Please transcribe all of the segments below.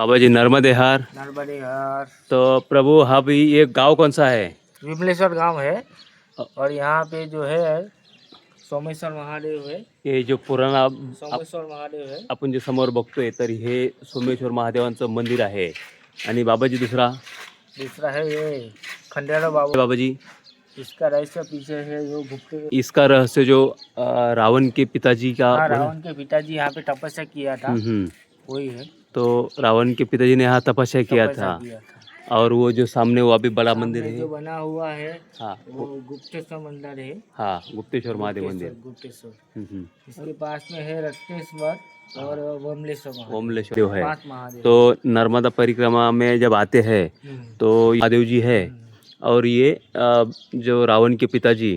बाबा जी नर्मदे हार नर्मदे हर तो प्रभु हाँ भी ये गाँव कौन सा है? विमलेश्वर गाँव है। और यहाँ पे जो है सोमेश्वर महादेव है। हे जो पुराणा सोमेश्वर महादेव है। आपण जे समोर बघतोय तर हे सोमेश्वर महादेवांचं मंदिर आहे. आणि बाबाजी दुसरा? दूसरा है ये खंडेरा बाबा। बाबाजी? इसका रहस्य पीछे है जो गुप्त इसका रहस्य जो अ, रावण के पिताजी का हाँ रावण के पिताजी यहाँ पे तपस्या किया था। हम्म, हम्म। वही है। तो रावण के पिताजी ने यहाँ तपस्या किया था। किया था। और वो जो सामने वो अभी बड़ा मंदिर है। जो बना हुआ है हाँ वो गुप्तेश्वर मंदिर है। हाँ गुप्तेश्वर महादेव मंदिर। गुप्तेश्वर। हम्म, हम्म। इसके पास में है रत्नेश्वर और ओमलेश्वर है। तो नर्मदा परिक्रमा में जब आते हैं हम्म, तो महादेव जी है। और ये जो रावण के पिताजी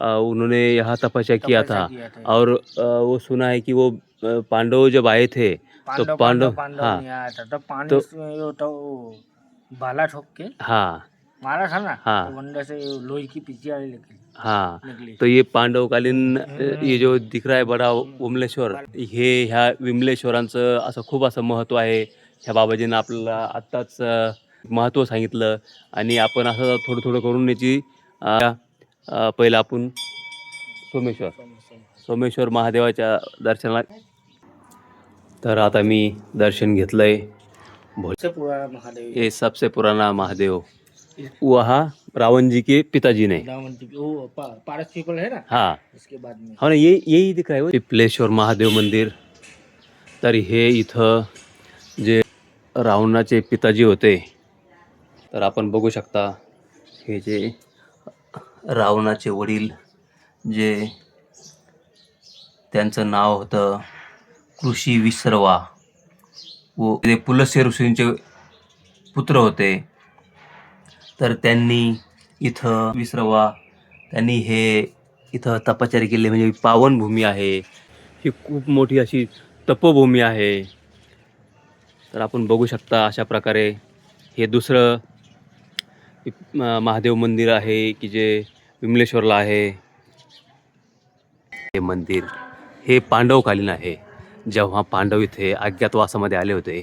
उन्होंने यहाँ तपस्या किया था। और वो सुना है कि वो पांडव जब आए थे पांडव पांडव पांडव पांडव हाँ. नहीं आया था तब पानी तो- तो भाला ठोक के हाँ. मारा था ना? हाँ। तो से लोही की निकली। हाँ. निकली। तो ये पांडवकालीन ये जो दिख रहा आहे बडा विमलेश्वर हे ह्या विमलेश्वरांचं असं खूप असं महत्त्व आहे. ह्या बाबाजीनं आपल्याला आत्ताच महत्त्व सांगितलं आणि आपण असं थोडं थोडं करून याची पहिलं आपण सोमेश्वर. सोमेश्वर महादेवाच्या दर्शनाला तर आता मी दर्शन घेतलंय. भोले सबसे पुराना महादेव. ये सबसे पुराना महादेव. वहाँ रावण जी के पिताजी ने रावण की वो पारस पीपल है ना? हाँ. इसके बाद में. हो ना ये यही दिख रहा है वो पिपलेश्वर महादेव मंदिर. तर हे इथं जे रावणाचे पिताजी होते. तर आपण बघू शकता हे जे रावणाचे वडील जे त्यांचं नाव होतं कृषी विसरवा. व ते पुलस्य ऋषींचे पुत्र होते. तर त्यांनी इथं विसरवा. त्यांनी हे इथं तपाचारी केले म्हणजे पावनभूमी आहे. ही खूप मोठी अशी तपोभूमी आहे. तर आपण बघू शकता अशा प्रकारे हे दुसरं महादेव मंदिर आहे की जे विमलेश्वरला आहे. हे मंदिर हे पांडवकालीन आहे. जेव्हा पांडव इथे अज्ञातवासामध्ये आले होते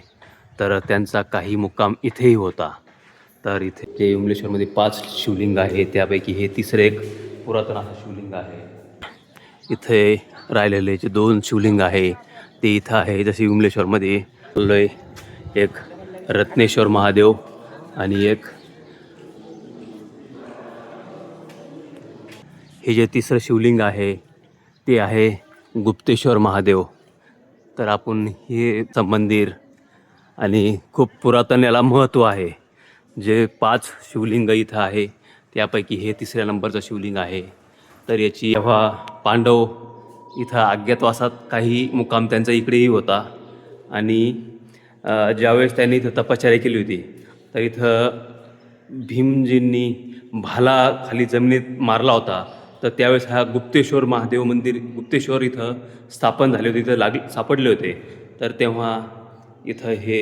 तर त्यांचा काही मुक्काम इथेही होता. तर इथे जे विमलेश्वरमध्ये पाच शिवलिंग आहे त्यापैकी हे तिसरे एक पुरातन असं शिवलिंग आहे. इथे राहिलेले जे दोन शिवलिंग आहे ते इथं आहे. जसे विमलेश्वरमध्ये बोललोय एक रत्नेश्वर महादेव आणि एक हे जे तिसरं शिवलिंग आहे ते आहे गुप्तेश्वर महादेव. तर आपण हे चं मंदिर आणि खूप पुरातन याला महत्त्व आहे. जे पाच शिवलिंग इथं आहे त्यापैकी हे तिसऱ्या नंबरचं शिवलिंग आहे. तर याची जेव्हा पांडव इथं अज्ञातवासात काही मुक्काम त्यांचा इकडेही होता आणि ज्यावेळेस त्यांनी इथं तपश्चर्या केली होती तर इथं भीमजींनी भाला खाली जमिनीत मारला होता. तर त्यावेळेस हा गुप्तेश्वर महादेव मंदिर गुप्तेश्वर इथं स्थापन झाले होते इथं लाग सापडले होते. तर तेव्हा इथं हे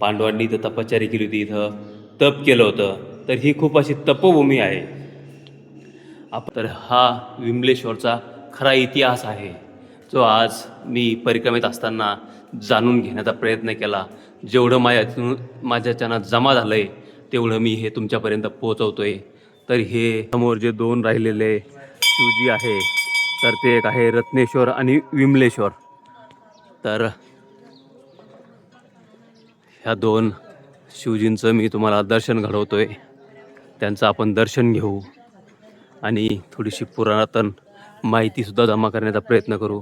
पांडवांनी इथं तपश्चर्या केली होती इथं तप केलं होतं. तर ही खूप अशी तपोभूमी आहे. आप तर हा विमलेश्वरचा खरा इतिहास आहे जो आज मी परिक्रमेत असताना जाणून घेण्याचा प्रयत्न केला. जेवढं माझ्यातून माझ्याच्यानं जमा झालं आहे तेवढं मी हे तुमच्यापर्यंत पोहोचवतो आहे तर हे समोर जे दोन राहिलेले शिवजी आहे तर ते एक आहे रत्नेश्वर आणि विमलेश्वर. तर ह्या दोन शिवजींचं मी तुम्हाला दर्शन घडवतोय. त्यांचं आपण दर्शन घेऊ आणि थोडीशी पुरातन माहितीसुद्धा जमा करण्याचा प्रयत्न करू.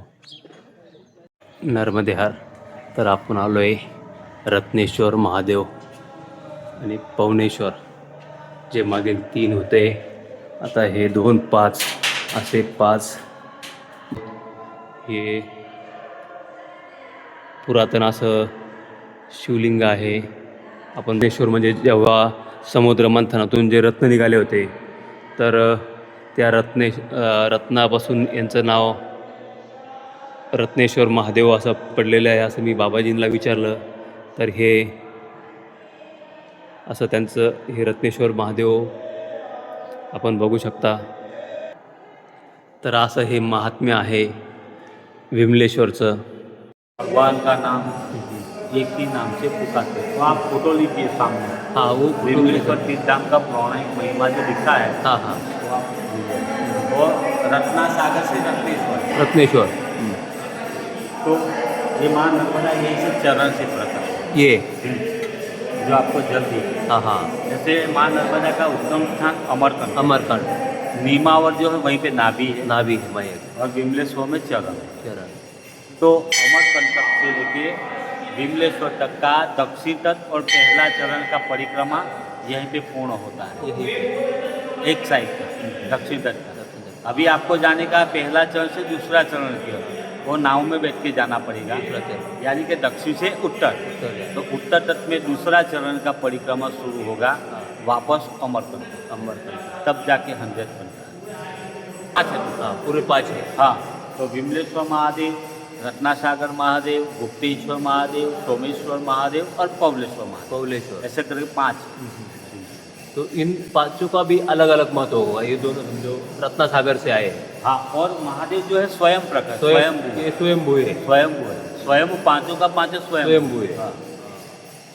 नर्मदेहार तर आपण आलो आहे रत्नेश्वर महादेव आणि पवनेश्वर जे मागील तीन होते. आता हे दोन पाच असे पाच. हे पुरातन असं शिवलिंग आहे. आपण देशवर म्हणजे जेव्हा समुद्र मंथनातून जे रत्न निघाले होते तर त्या रत्ने रत्नापासून यांचं नाव रत्नेश्वर महादेव असं पडलेलं आहे असं मी बाबाजींना विचारलं. तर हे असं त्यांचं हे रत्नेश्वर महादेव आपण बघू शकता. तर असं हे महात्म्य आहे विमलेश्वरचं. भगवान का नाम? एक ही नाम से पुकारते। तो आप फोटो लीजिए सामने. हाँ वो विमलेश्वर तीर्थधाम का पौराणिक महिमा जो लिखा है हाँ. हाँ वो आप। और रत्ना सागर से रत्नेश्वर. रत्नेश्वर तो ये माँ नर्मदा यही से चरण से प्रकट है। ये जो आपको जल दी हाँ हाँ. जैसे माँ नर्मदा का उत्तम स्थान अमरकंट अमरकंड. नीमावर जो है वहीं पे नाभि है। नाभि है मयक और विमलेश्वर में चरण चरण तो अमरकंटक से लेके विमलेश्वर तक का दक्षिण तट और पहला चरण का परिक्रमा यहीं पे पूर्ण होता है। यही एक साइड का दक्षिण तट का अभी आपको जाने का पहला चरण से दूसरा चरण की वो नाव में बैठ के जाना पड़ेगा। यानी कि दक्षिण से उत्तर। तो उत्तर तट में दूसरा चरण का परिक्रमा शुरू होगा हाँ। वापस अमरकंटक अमरकंड तब जाके हंड्रेड अच्छा हाँ पूरे पाँच है। हाँ तो विमलेश्वर महादेव रत्नासागर महादेव गुप्तेश्वर महादेव सोमेश्वर महादेव और पवलेश्वर महादेव। कौलेश्वर ऐसे करके पाँच। तो इन पाँचों का भी अलग अलग महत्व होगा। ये दोनों समझो रत्ना सागर से आए हैं। हाँ और महादेव जो है स्वयं प्रकट स्वयं स्वयं ये स्वयंभू है। स्वयं है स्वयं पाँचों का पाँचों स्वयं। स्वयंभू है हाँ।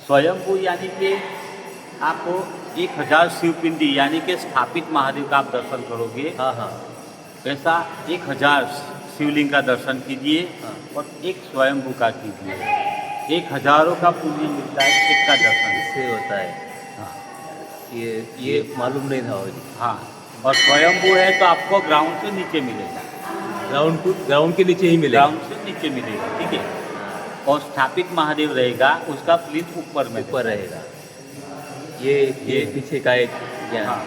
स्वयंभू यानी कि आपको एक हज़ार शिवपिंडी यानी कि स्थापित महादेव का आप दर्शन करोगे। हाँ हाँ। ऐसा एक हज़ार शिवलिंग का दर्शन कीजिए। और एक स्वयंभू का कीजिए। एक हज़ारों का पुण्य मिलता है एक का दर्शन। इससे होता है। हाँ। ये ये मालूम नहीं था मुझे हाँ और स्वयंभू है तो आपको ग्राउंड से नीचे मिलेगा। ग्राउंड को ग्राउंड के नीचे ही मिलेगा। ग्राउंड से नीचे मिलेगा ठीक है? और स्थापित महादेव रहेगा उसका प्लिंथ ऊपर में ऊपर रहेगा। ये ये। पीछे का एक ज्ञान। हाँ।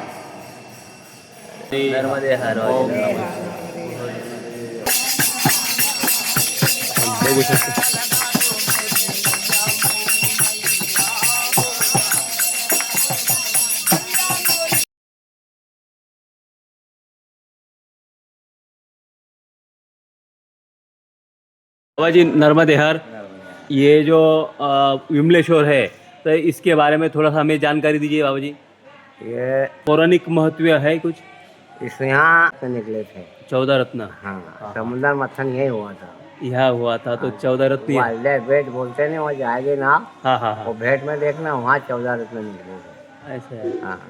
बाबा जी नर्मदे। हर। ये जो विमलेश्वर है तो इसके बारे में थोड़ा सा हमें जानकारी दीजिए बाबा जी ये पौराणिक महत्व है कुछ? यहाँ से निकले थे। चौदह रत्न। हाँ समुद्र मथन यही हुआ था। यहाँ हुआ था तो चौदह रत्न वो भेंट बोलते नहीं वहाँ जाएगी ना हाँ हाँ वो हाँ भेंट में देखना वहाँ चौदह रत्न निकले थे। ऐसा है। हाँ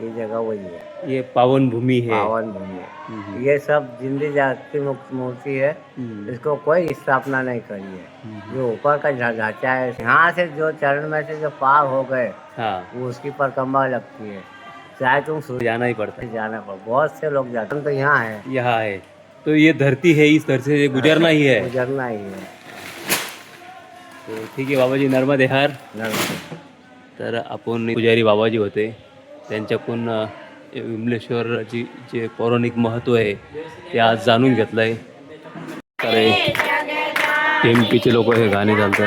ये जगह वही है। ये पावन भूमि है। पावन भूमि हम्म, ये सब जिंदी जाति मुक्त मूर्ति है। हम्म, इसको कोई स्थापना नहीं करी है। हम्म, जो ऊपर का ढांचा है यहाँ से जो चरण में से जो पार हो गए हाँ। वो उसकी परिक्रमा लगती है। चाहे तुम सूर्य जाना ही पड़ता है। जाना पर बहुत से लोग जाते हैं। तो यहाँ है। यहाँ है। तो ये धरती है इस धरती से गुजरना ही है। गुजरना ही है। तो ठीक आहे बाबाजी नर्मदे हार। नर्मदा। तर आपण पुजारी बाबाजी होते। त्यांच्याकडून विमलेश्वरची जे पौराणिक महत्त्व आहे ते आज जाणून घेतलं आहे तर एम पीचे लोक हे गाणे घालत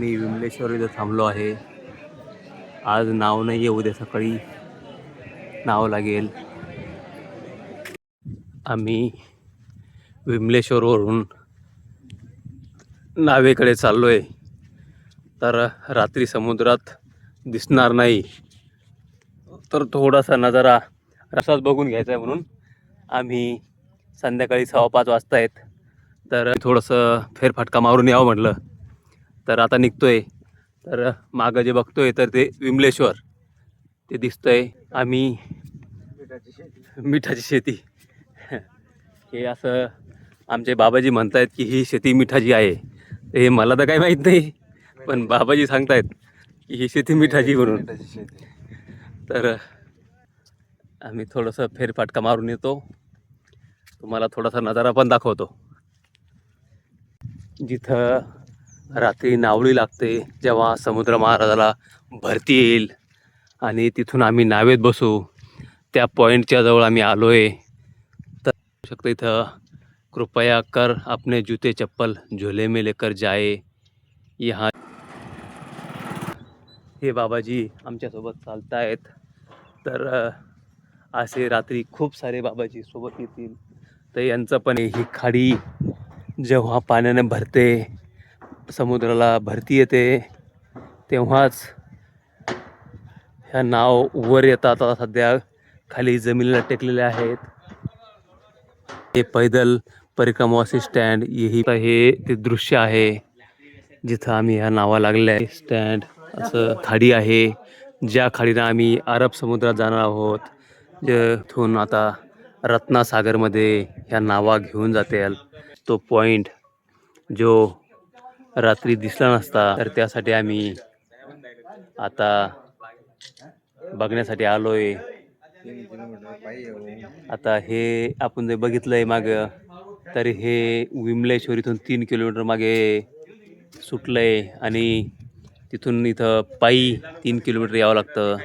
आम्ही मी विमलेश्वर इथं थांबलो आहे. आज नाव नाही आहे उद्या सकाळी नाव लागेल. आम्ही विमलेश्वरवरून नावेकडे चाललो आहे तर रात्री समुद्रात दिसणार नाही. तर थोडासा नजारा रसाच बघून घ्यायचा आहे म्हणून आम्ही संध्याकाळी सव्वा पाच वाजता आहेत तर थोडंसं फेरफाटका मारून यावं म्हटलं. तर आता निघतोय. तर मागं जे बघतोय तर ते विमलेश्वर. ते दिसतंय आम्ही. मिठाची शेती. हे असं आमचे बाबाजी म्हणतायत की ही शेती मिठाची आहे. हे मला तर काही माहीत नाही पण बाबाजी सांगतायत की ही शेती मिठाची म्हणून. तर आम्ही थोडंसं फेरफाटका मारून येतो. तुम्हाला थोडासा नजारा पण दाखवतो. जिथं रात्री नावळी लागते जेव्हा समुद्र महाराजाला भरती येईल आणि तिथून आम्ही नावेत बसू. त्या पॉईंटच्या जवळ आम्ही आलो आहे तर शकतो इथं. कृपया कर अपने जूते चप्पल झोले में लेकर जाए. यहाँ हे बाबाजी आमच्यासोबत चालत आहेत तर असे रात्री खूप सारे बाबाजी सोबत येतील. तर यांचं पण ही खाडी जेव्हा पाण्याने भरते समुद्राला भरती येते तेव्हाच ह्या नाव वर येतात. आता सध्या खाली जमिनीला टेकलेल्या आहेत. हे पैदल परिक्रमावासी स्टँड ही हे ते दृश्य आहे. जिथं आम्ही ह्या नावा लागले आहे. स्टँड असं खाडी आहे. ज्या खाडीनं आम्ही अरब समुद्रात जाणार आहोत जेथून आता रत्नासागरमध्ये ह्या नावा घेऊन जातील. तो पॉइंट जो रात्री दिसला नसता तर त्यासाठी आम्ही आता बघण्यासाठी आलोय. आता हे आपण जे बघितलंय माग तर हे विमलेश्वर इथून तीन किलोमीटर मागे सुटलंय आणि तिथून इथं पायी तीन किलोमीटर यावं लागतं.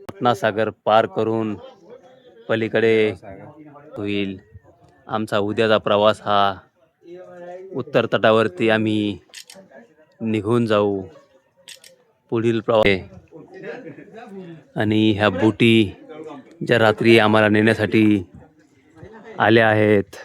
रत्नासागर पार करून पलीकडे होईल. आमचा उद्याचा प्रवास हा उत्तर तटावरती आम्ही निघून जाऊ. पुढील प्रवास आणि ह्या बोटी ज्या रात्री आम्हाला नेण्यासाठी आल्या आहेत